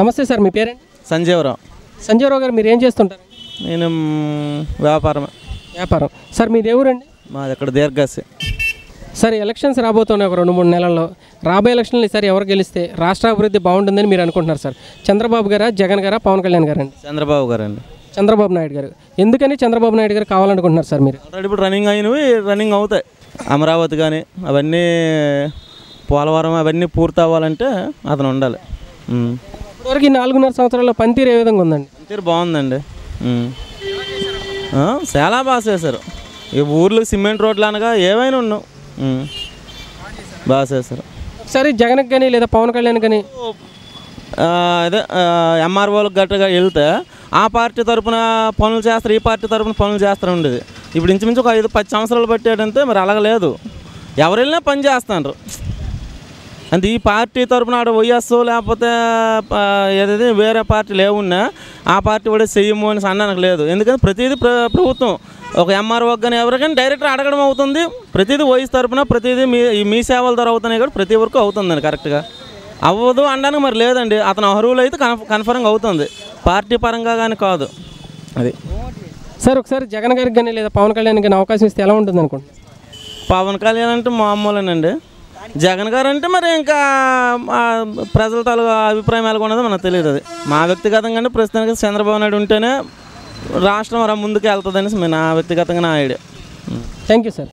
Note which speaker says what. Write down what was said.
Speaker 1: నమస్తే సార్ మీ పేరేంటి?
Speaker 2: సంజీవరావు.
Speaker 1: సంజయరావు గారు మీరు ఏం చేస్తుంటారు?
Speaker 2: నేను మ్, వ్యాపారం
Speaker 1: వ్యాపారం. సార్ మీది ఎవరండి?
Speaker 2: మాది ఇక్కడ దీర్ఘాసి
Speaker 1: సార్ ఎలక్షన్స్ రాబోతున్నాయి ఒక రెండు మూడు నెలల్లో. రాబోయే ఎలక్షన్లు ఈసారి ఎవరు గెలిస్తే రాష్ట్ర అభివృద్ధి బాగుంటుందని మీరు అనుకుంటున్నారు సార్. చంద్రబాబు గారా జగన్ గారా పవన్ కళ్యాణ్ గారండి
Speaker 2: చంద్రబాబు గారండి.
Speaker 1: చంద్రబాబు నాయుడు గారు. ఎందుకని చంద్రబాబు నాయుడు గారు కావాలనుకుంటున్నారు సార్ మీరు?
Speaker 2: ఆల్రెడీ ఇప్పుడు రన్నింగ్ అయినవి రన్నింగ్ అవుతాయి. అమరావతి కానీ అవన్నీ పోలవరం అవన్నీ పూర్తి అవ్వాలంటే అతను ఉండాలి. మ్.
Speaker 1: ఇప్పటివరకు ఈ నాలుగున్నర సంవత్సరాల్లో పనితీరు ఏ విధంగా ఉందండి?
Speaker 2: తీరు బాగుందండి. చాలా బాగా చేశారు. ఈ ఊర్లో సిమెంట్ రోడ్లు అనగా ఏవైనా ఉన్నావు. బాగా చేశారు.
Speaker 1: ఒకసారి జగన్కి కానీ లేదా పవన్ కళ్యాణ్ కానీ
Speaker 2: అదే ఎంఆర్ఓలకు గట్టగా వెళ్తే ఆ పార్టీ తరపున పనులు చేస్తారు ఈ పార్టీ తరపున పనులు చేస్తారు ఉండేది. ఇప్పుడు ఇంచుమించు ఒక ఐదు పది సంవత్సరాలు పట్టేటంటే మరి అలాగ లేదు ఎవరు వెళ్ళినా పని చేస్తున్నారు అంటే ఈ పార్టీ తరపున ఆడ వైఎస్ లేకపోతే ఏదైతే వేరే పార్టీలు ఏమున్నా ఆ పార్టీ కూడా చెయ్యము అని అనడానికి లేదు. ఎందుకంటే ప్రతిదీ ప్ర ప్రభుత్వం. ఒక ఎంఆర్ఓ కానీ ఎవరికైనా డైరెక్ట్ అడగడం అవుతుంది. ప్రతిదీ వయసు తరపున ప్రతిదీ మీ మీ సేవల ద్వారా అవుతున్నాయి కూడా ప్రతి వరకు అవుతుందండి కరెక్ట్గా. అవ్వదు అనడానికి మరి లేదండి. అతను అర్హులు అయితే కన్ఫ కన్ఫర్మ్గా అవుతుంది. పార్టీ పరంగా కానీ కాదు. అది.
Speaker 1: సార్ ఒకసారి జగన్ గారికి కానీ లేదా పవన్ కళ్యాణ్ కానీ అవకాశం ఇస్తే ఎలా ఉంటుంది అనుకుంటున్నారు
Speaker 2: పవన్ కళ్యాణ్ అంటే మామూలేనండి. జగన్ గారు అంటే మరి ఇంకా ప్రజల తల అభిప్రాయం ఎలా ఉన్నదో మనకు తెలియదు అది. మా వ్యక్తిగతంగా అంటే ప్రస్తుతానికి చంద్రబాబు నాయుడు ఉంటేనే రాష్ట్రం రా ముందుకు వెళ్తుందని నా వ్యక్తిగతంగా నా ఐడియా.
Speaker 1: Thank you sir.